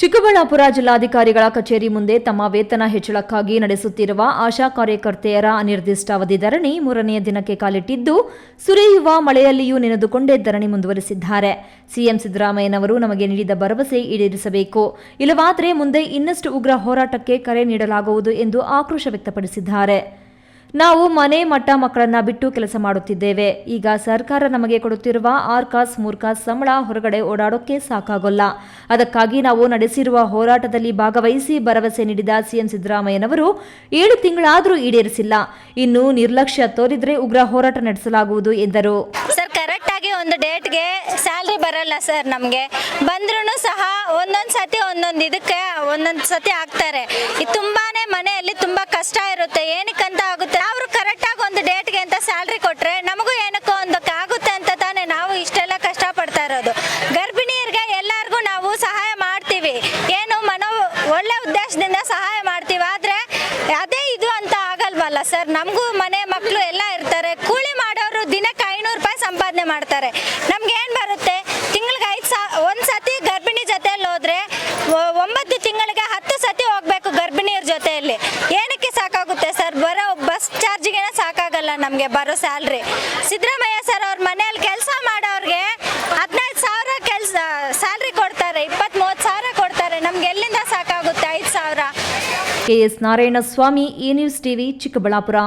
ಚಿಕ್ಕಬಳ್ಳಾಪುರ ಜಿಲ್ಲಾಧಿಕಾರಿಗಳ ಕಚೇರಿ ಮುಂದೆ ತಮ್ಮ ವೇತನ ಹೆಚ್ಚಳಕ್ಕಾಗಿ ನಡೆಸುತ್ತಿರುವ ಆಶಾ ಕಾರ್ಯಕರ್ತೆಯರ ಅನಿರ್ದಿಷ್ಟಾವಧಿ ಧರಣಿ ಮೂರನೆಯ ದಿನಕ್ಕೆ ಕಾಲಿಟ್ಟಿದ್ದು, ಸುರಿಯುವ ಮಳೆಯಲ್ಲಿಯೂ ನೆನೆದುಕೊಂಡೇ ಧರಣಿ ಮುಂದುವರೆಸಿದ್ದಾರೆ. ಸಿಎಂ ಸಿದ್ದರಾಮಯ್ಯನವರು ನಮಗೆ ನೀಡಿದ ಭರವಸೆ ಈಡೇರಿಸಬೇಕು. ಇಲ್ಲವಾದರೆ ಮುಂದೆ ಇನ್ನಷ್ಟು ಉಗ್ರ ಹೋರಾಟಕ್ಕೆ ಕರೆ ನೀಡಲಾಗುವುದು ಎಂದು ಆಕ್ರೋಶ ವ್ಯಕ್ತಪಡಿಸಿದ್ದಾರೆ. ನಾವು ಮನೆ ಮಟ್ಟ ಮಕ್ಕಳನ್ನ ಬಿಟ್ಟು ಕೆಲಸ ಮಾಡುತ್ತಿದ್ದೇವೆ. ಈಗ ಸರ್ಕಾರ ನಮಗೆ ಕೊಡುತ್ತಿರುವ ಆರ್ ಕಾಸ್ ಮೂರ್ ಕಾಸ್ ಸಂಬಳ ಹೊರಗಡೆ ಓಡಾಡೋಕೆ ಸಾಕಾಗೋಲ್ಲ. ಅದಕ್ಕಾಗಿ ನಾವು ನಡೆಸಿರುವ ಹೋರಾಟದಲ್ಲಿ ಭಾಗವಹಿಸಿ ಭರವಸೆ ನೀಡಿದ ಸಿಎಂ ಸಿದ್ದರಾಮಯ್ಯನವರು ಏಳು ತಿಂಗಳಾದರೂ ಈಡೇರಿಸಿಲ್ಲ. ಇನ್ನು ನಿರ್ಲಕ್ಷ್ಯ ತೋರಿದ್ರೆ ಉಗ್ರ ಹೋರಾಟ ನಡೆಸಲಾಗುವುದು ಎಂದರು. ಒಂದು ಡೇಟ್ಗೆ ಸ್ಯಾಲ್ರಿ ಬರಲ್ಲ ಸರ್ ನಮಗೆ. ಬಂದ್ರೂ ಸಹ ಒಂದೊಂದು ಸತಿ ಒಂದೊಂದು ಇದಕ್ಕೆ ಒಂದೊಂದು ಸತಿ ಆಗ್ತಾರೆ. ಇದು ತುಂಬಾ ಮನೆಯಲ್ಲಿ ತುಂಬ ಕಷ್ಟ ಇರುತ್ತೆ. ಏನಕ್ಕಂತ ಆಗುತ್ತೆ ಒಂದು ಅಂತ ಸ್ಯಾಲ್ರಿ ಕೊಟ್ರೆ ನಮಗೂ ಏನಕ್ಕೋ ಒಂದಕ್ಕೆ ಆಗುತ್ತೆ ಅಂತ ತಾನೇ ನಾವು ಇಷ್ಟೆಲ್ಲ ಕಷ್ಟ ಪಡ್ತಾ ಇರೋದು. ಗರ್ಭಿಣಿಯರಿಗೆ ಎಲ್ಲರಿಗೂ ನಾವು ಸಹಾಯ ಮಾಡ್ತೀವಿ. ಏನು ಮನೋ ಒಳ್ಳೆ ಉದ್ದೇಶದಿಂದ ಸಹಾಯ ಮಾಡ್ತೀವಿ. ಆದ್ರೆ ಅದೇ ಇದು ಅಂತ ಆಗಲ್ವಲ್ಲ ಸರ್ ನಮಗೂ ಮನೆ ಮಕ್ಕಳು ಎಲ್ಲ ಇರ್ತಾರೆ. ಕೂಲಿ ಮಾಡೋರು ದಿನಕ್ಕೆ ಐನೂರು ರೂಪಾಯಿ ಸಂಪಾದನೆ ಮಾಡ್ತಾರೆ. ನಮ್ಗೆ ಏನು ಬರುತ್ತೆ? ಸಾಕಾಗಲ್ಲ ನಮಗೆ ಬರೋ ಸ್ಯಾಲ್ರಿ. ಸಿದ್ದರಾಮಯ್ಯ ಸರ್ ಅವ್ರ ಮನೆಯಲ್ಲಿ ಕೆಲಸ ಮಾಡೋರಿಗೆ ಹದಿನೈದು ಸಾವಿರ ಕೆಲಸ, ಸ್ಯಾಲ್ರಿ ಕೊಡ್ತಾರೆ ಇಪ್ಪತ್ತ್ ಮೂವತ್ತು ಸಾವಿರ ಕೊಡ್ತಾರೆ. ನಮ್ಗೆ ಎಲ್ಲಿಂದ ಸಾಕಾಗುತ್ತೆ ಐದು ಸಾವಿರ? K S Narayanaswamy E news TV, Chikkaballapur.